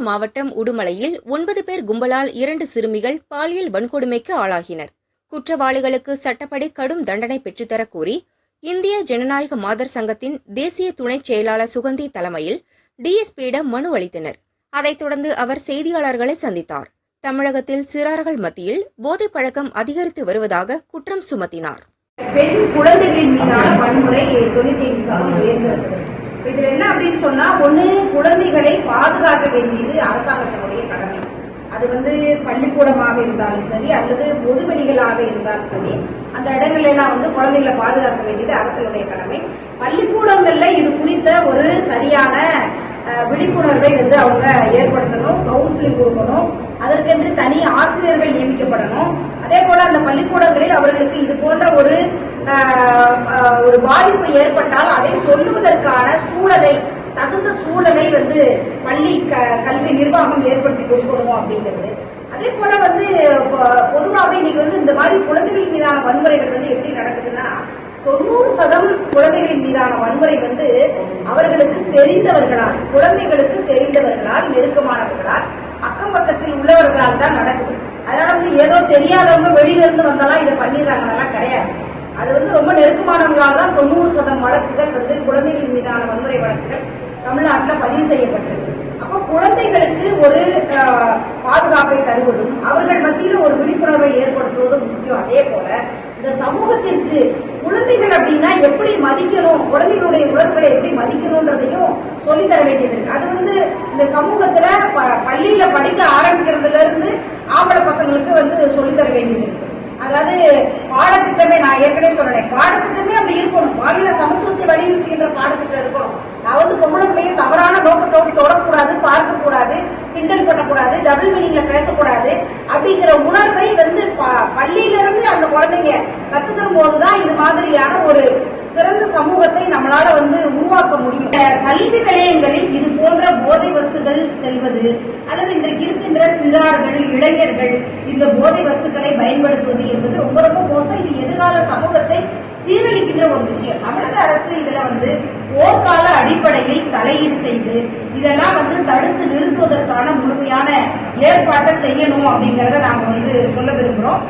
திருப்பூர் மாவட்டம் உடுமலையில் ஒன்பது பேர் கும்பலால் இரண்டு சிறுமிகள் பாலியல் வன்கொடுமைக்கு ஆளாகினர். குற்றவாளிகளுக்கு சட்டப்படி கடும் தண்டனை பெற்றுத்தரக் கோரி இந்திய ஜனநாயக மாதர் சங்கத்தின் தேசிய துணைச் செயலாளர் சுகந்தி தலைமையில் டிஎஸ்பியிடம் மனு அளித்தனர். அதைத் தொடர்ந்து அவர் செய்தியாளர்களை சந்தித்தார். தமிழகத்தில் சிறார்கள் மத்தியில் போதைப் பழக்கம் அதிகரித்து வருவதாக குற்றம் சுமத்தினார். பெண் குழந்தைகளின் மீதான வன்முறை உயர்ந்திருக்கிறது இதுல என்ன அப்படின்னு சொன்னா ஒண்ணு குழந்தைகளை பாதுகாக்க வேண்டியது அரசாங்கத்தினுடைய கடமை. அது வந்து பள்ளிக்கூடமாக இருந்தாலும் சரி அல்லது பொதுவெளிகளாக இருந்தாலும் சரி அந்த இடங்கள்ல எல்லாம் வந்து குழந்தைகளை பாதுகாக்க வேண்டியது அரசுடைய கடமை. பள்ளிக்கூடங்கள்ல இது குறித்த ஒரு சரியான விழிப்புணர்வை வந்து அவங்க ஏற்படுத்தணும் கவுன்சிலிங் கொடுக்கணும். அதற்கென்று தனி ஆசிரியர்கள் நியமிக்கப்படணும். அதே போல அந்த பள்ளிக்கூடங்களில் அவர்களுக்கு இது போன்ற ஒரு ஒரு பாதிப்பு ஏற்பட்டால் அதை சொல்லுவதற்கான சூழலை தகுந்த சூழலை வந்து பள்ளி க- கல்வி நிர்வாகம் ஏற்படுத்தி கொடுக்கணும் அப்படிங்கிறது. அதே போல வந்து பொதுவாகவே பொதுவாக இன்னைக்கு வந்து இந்த மாதிரி குழந்தைகள் மீதான வன்முறைகள் வந்து எப்படி நடக்குதுன்னா தொண்ணூறு சதம் குழந்தைகளின் மீதான வன்முறை வந்து அவர்களுக்கு தெரிந்தவர்களால் குழந்தைகளுக்கு தெரிந்தவர்களால் நெருக்கமானவர்களால் அக்கம் பக்கத்தில் உள்ளவர்களால் தான் நடக்குது. அதனால வந்து ஏதோ தெரியாதவங்க வெளியில இருந்து வந்தாலும் இதை பண்ணிடுறாங்கலாம் கிடையாது. அது வந்து ரொம்ப நெருக்கமானவங்களால் தான் தொண்ணூறு சதம் வழக்குகள் வந்து குழந்தைகள் மீதான வன்முறை வழக்குகள் தமிழ்நாட்டில் பதிவு செய்யப்பட்டிருக்கு. அப்போ குழந்தைகளுக்கு ஒரு பாதுகாப்பை தருவதும் அவர்கள் மத்தியில் ஒரு விழிப்புணர்வை ஏற்படுத்துவதும் முக்கியம். அதே போல இந்த சமூகத்திற்கு குழந்தைகள் அப்படின்னா எப்படி மதிக்கணும்? குழந்தைகளுடைய உணர்வுகளை எப்படி மதிக்கணும்ன்றதையும் சொல்லித் தர வேண்டியது இருக்கு அது வந்து இந்த சமூகத்துல ப- பள்ளியில படிக்க ஆரம்பிக்கிறதுல இருந்து ஆம்பளை பசங்களுக்கு வந்து சொல்லித் தர வேண்டியது இருக்கு அதாவது பாடத்திட்டமே நான் ஏற்கனவே சொன்னேன் பாடத்திட்டமே அப்படி இருக்கணும். பாலின சமத்துவத்தை வலியுறுத்துகின்ற பாடத்திட்டம் இருக்கணும். நான் வந்து பொம்பளை பிள்ளைய தவறான நோக்கத்தோடு தொடக்கூடாது பார்க்க கூடாது கிண்டல் பண்ணக்கூடாது டபுள் மீனிங்ல பேசக்கூடாது அப்படிங்கிற உணர்வை வந்து பள்ளியிலிருந்து பள்ளியில இருந்து அந்த குழந்தைங்க கத்துக்கிற போதுதான் இது மாதிரியான ஒரு சிறந்த சமூகத்தை நம்மளால வந்து உருவாக்க முடியும். கல்வி நிலையங்களில் இது போன்ற போதை வஸ்துகள் செல்வது அல்லது இன்றைக்கு இருக்கின்ற சிறார்கள் இளைஞர்கள் இந்த போதை வஸ்துக்களை பயன்படுத்துவது என்பது ரொம்ப ரொம்ப மோசம் இது எதிர்கால சமூகத்தை சீரழிக்கின்ற ஒரு விஷயம். தமிழக அரசு இதுல வந்து போர்க்கால அடிப்படையில் தலையீடு செய்து இதெல்லாம் வந்து தடுத்து நிறுத்துவதற்கான முழுமையான ஏற்பாட்டை செய்யணும் அப்படிங்கறத நாங்க வந்து சொல்ல விரும்புறோம்.